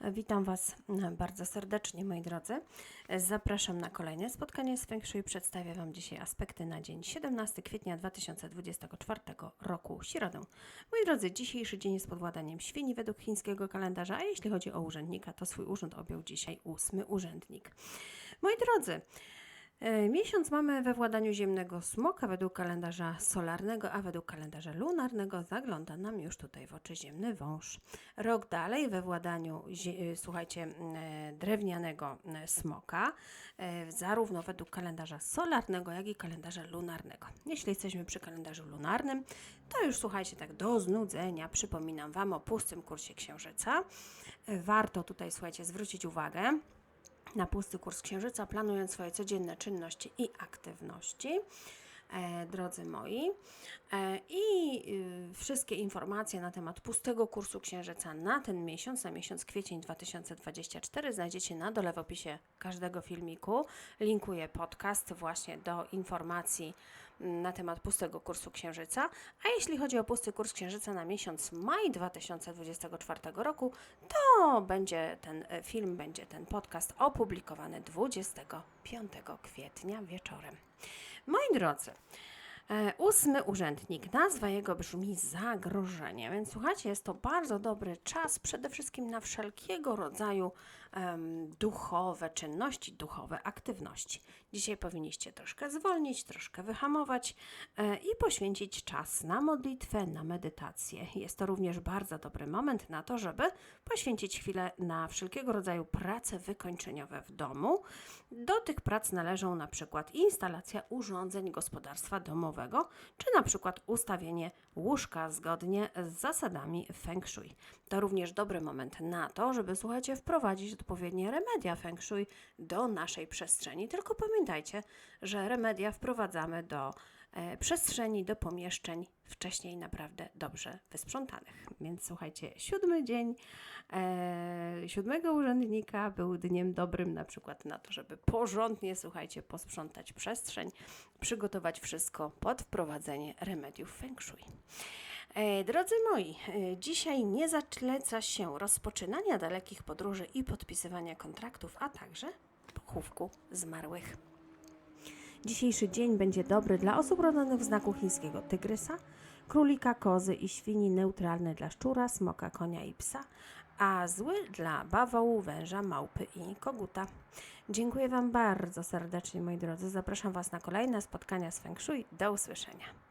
Witam Was bardzo serdecznie, moi drodzy. Zapraszam na kolejne spotkanie z Feng Shui. Przedstawię Wam dzisiaj aspekty na dzień 17 kwietnia 2024 roku, środę. Moi drodzy, dzisiejszy dzień jest pod władaniem świni według chińskiego kalendarza, a jeśli chodzi o urzędnika, to swój urząd objął dzisiaj ósmy urzędnik. Moi drodzy, E, Miesiąc mamy we władaniu ziemnego smoka według kalendarza solarnego, a według kalendarza lunarnego zagląda nam już tutaj w oczy ziemny wąż. Rok dalej we władaniu, e, słuchajcie, e, drewnianego smoka, e, zarówno według kalendarza solarnego, jak i kalendarza lunarnego. Jeśli jesteśmy przy kalendarzu lunarnym, to już słuchajcie, tak do znudzenia przypominam Wam o pustym kursie księżyca. E, Warto tutaj, słuchajcie, zwrócić uwagę, na pusty kurs księżyca, planując swoje codzienne czynności i aktywności. E, drodzy moi, e, i y, wszystkie informacje na temat pustego kursu księżyca na ten miesiąc, na miesiąc kwiecień 2024, znajdziecie na dole w opisie każdego filmiku. Linkuję podcast właśnie do informacji mm, na temat pustego kursu księżyca. A jeśli chodzi o pusty kurs księżyca na miesiąc maj 2024 roku, to będzie ten e, film, będzie ten podcast opublikowany 25 kwietnia wieczorem. Moi drodzy, ósmy urzędnik, nazwa jego brzmi zagrożenie, więc słuchajcie, jest to bardzo dobry czas przede wszystkim na wszelkiego rodzaju em, duchowe czynności, duchowe aktywności. Dzisiaj powinniście troszkę zwolnić, troszkę wyhamować e, i poświęcić czas na modlitwę, na medytację. Jest to również bardzo dobry moment na to, żeby poświęcić chwilę na wszelkiego rodzaju prace wykończeniowe w domu. Do tych prac należą na przykład instalacja urządzeń gospodarstwa domowego, czy na przykład ustawienie łóżka zgodnie z zasadami Feng Shui. To również dobry moment na to, żeby słuchajcie, wprowadzić odpowiednie remedia Feng Shui do naszej przestrzeni. Tylko pamiętajcie, że remedia wprowadzamy do przestrzeni, do pomieszczeń wcześniej naprawdę dobrze wysprzątanych. Więc słuchajcie, siódmy dzień e, siódmego urzędnika był dniem dobrym na przykład na to, żeby porządnie, słuchajcie, posprzątać przestrzeń, przygotować wszystko pod wprowadzenie remediów Feng Shui. E, Drodzy moi, e, dzisiaj nie zaczleca się rozpoczynania dalekich podróży i podpisywania kontraktów, a także pochówku zmarłych. Dzisiejszy dzień będzie dobry dla osób rodzonych w znaku chińskiego tygrysa, królika, kozy i świni, neutralny dla szczura, smoka, konia i psa, a zły dla bawołu, węża, małpy i koguta. Dziękuję Wam bardzo serdecznie, moi drodzy. Zapraszam Was na kolejne spotkania z Feng Shui. Do usłyszenia.